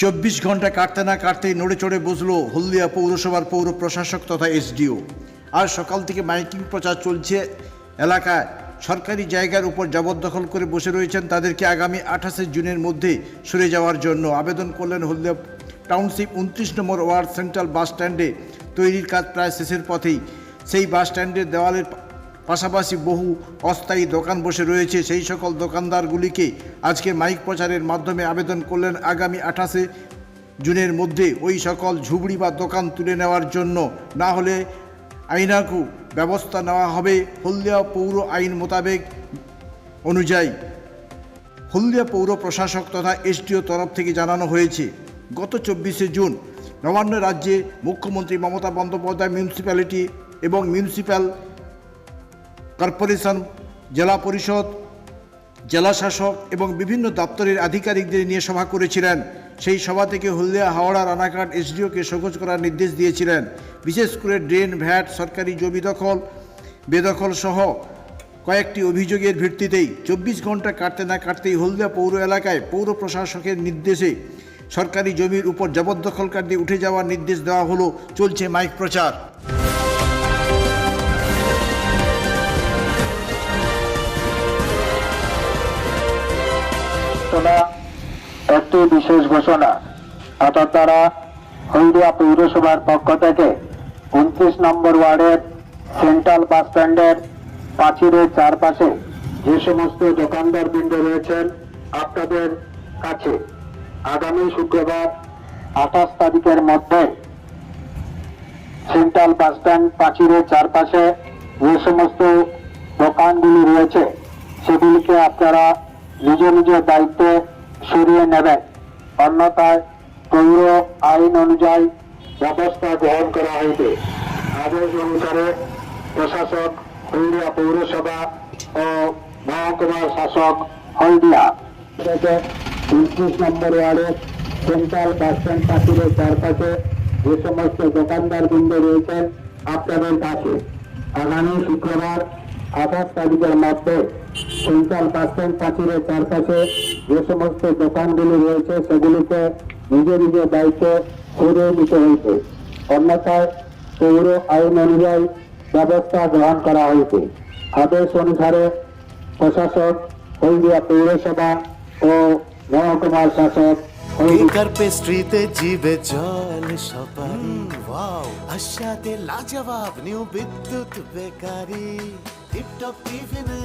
চব্বিশ ঘণ্টা কাটতে না কাটতেই নড়ে চড়ে বসল হলদিয়া পৌরসভার পৌর প্রশাসক তথা এসডিও। আর সকাল থেকে মাইকিং প্রচার চলছে এলাকায়। সরকারি জায়গার উপর জবরদখল করে বসে রয়েছেন তাদেরকে আগামী আঠাশে জুনের মধ্যে সরে যাওয়ার জন্য আবেদন করলেন হলদিয়া টাউনশিপ উনত্রিশ নম্বর ওয়ার্ড সেন্ট্রাল বাস স্ট্যান্ডে তৈরির কাজ প্রায় শেষের পথেই। সেই বাস স্ট্যান্ডের দেওয়ালের পাশাপাশি বহু অস্থায়ী দোকান বসে রয়েছে। সেই সকল দোকানদারগুলিকে আজকে মাইক প্রচারের মাধ্যমে আবেদন করলেন আগামী আঠাশে জুনের মধ্যে। ওই সকল ঝুবড়ি বা দোকান তুলে নেওয়ার জন্য না হলে আইনাকু ব্যবস্থা নেওয়া হবে। হলদিয়া পৌর আইন মোতাবেক অনুযায়ী হলদিয়া পৌর প্রশাসক তথা এসডিও তরফ থেকে জানানো হয়েছে, গত চব্বিশে জুন নবান্ন রাজ্যে মুখ্যমন্ত্রী মমতা বন্দ্যোপাধ্যায় মিউনিসিপ্যালিটি এবং মিউনিসিপ্যাল কর্পোরেশন, জেলা পরিষদ, জেলা শাসক এবং বিভিন্ন দপ্তরের আধিকারিকদের নিয়ে সভা করেছিলেন। সেই সভা থেকে হলদিয়া, হাওড়া, রানাঘাট, এসডিওকে সহজ করার নির্দেশ দিয়েছিলেন। বিশেষ করে ড্রেন, ভ্যাট, সরকারি জমি দখল, বেদখল সহ কয়েকটি অভিযোগের ভিত্তিতেই চব্বিশ ঘণ্টা কাটতে না কাটতেই হলদিয়া পৌর এলাকায় পৌর প্রশাসকের নির্দেশে সরকারি জমির উপর জবরদখলকারী উঠে যাওয়ার নির্দেশ দেওয়া হলো। চলছে মাইক প্রচার। ঘোষণা, একটি বিশেষ ঘোষণা। অর্থাৎ তারা হলদিয়া পৌরসভার পক্ষ থেকে উনত্রিশ নম্বর ওয়ার্ডের সেন্ট্রাল বাস স্ট্যান্ডের প্রাচীরের চারপাশে যে সমস্ত দোকানদার বৃন্দ রয়েছেন আপনাদের কাছে আগামী শুক্রবার আঠাশ তারিখের মধ্যে সেন্ট্রাল বাস স্ট্যান্ড প্রাচীরের চারপাশে যে সমস্ত দোকানগুলি রয়েছে সেগুলিকে আপনারা নিজ নিজের দায়িত্বে সরিয়ে নেবে। অন্যথায় পৌর আইন অনুযায়ী ব্যবস্থা গ্রহণ করা হইবে। আদেশ অনুসারে প্রশাসক হলদিয়া পৌরসভা ও মহকুমার শাসক হলদিয়া। উনত্রিশ নম্বর ওয়ার্ডের সেন্ট্রাল বাস স্ট্যান্ড প্রাচীরের চারপাশে যে সমস্ত দোকানদার বৃন্দ রয়েছেন আপনাদের কাছে আগামী শুক্রবার আঠাশ তারিখের মধ্যে সেন্ট্রাল বাস স্ট্যান্ড প্রাচীরের চারপাশে যে সমস্ত দোকানগুলি রয়েছে, সেগুলিকে নিজে নিজের দায়িত্বে সরিয়ে নিতে হয়েছে। অন্যথায় পৌর আইন অনুযায়ী ব্যবস্থা গ্রহণ করা হয়েছে। আদেশ অনুসারে প্রশাসক, হলদিয়া পৌরসভা ও মহকুমার শাসক কেকার পেস্ট্রিতে জল সপারি। ওয়াও, আশাতে লাজবাব, নিউ বিদ্যুৎ বেকারি। টিপটপ টিফিনে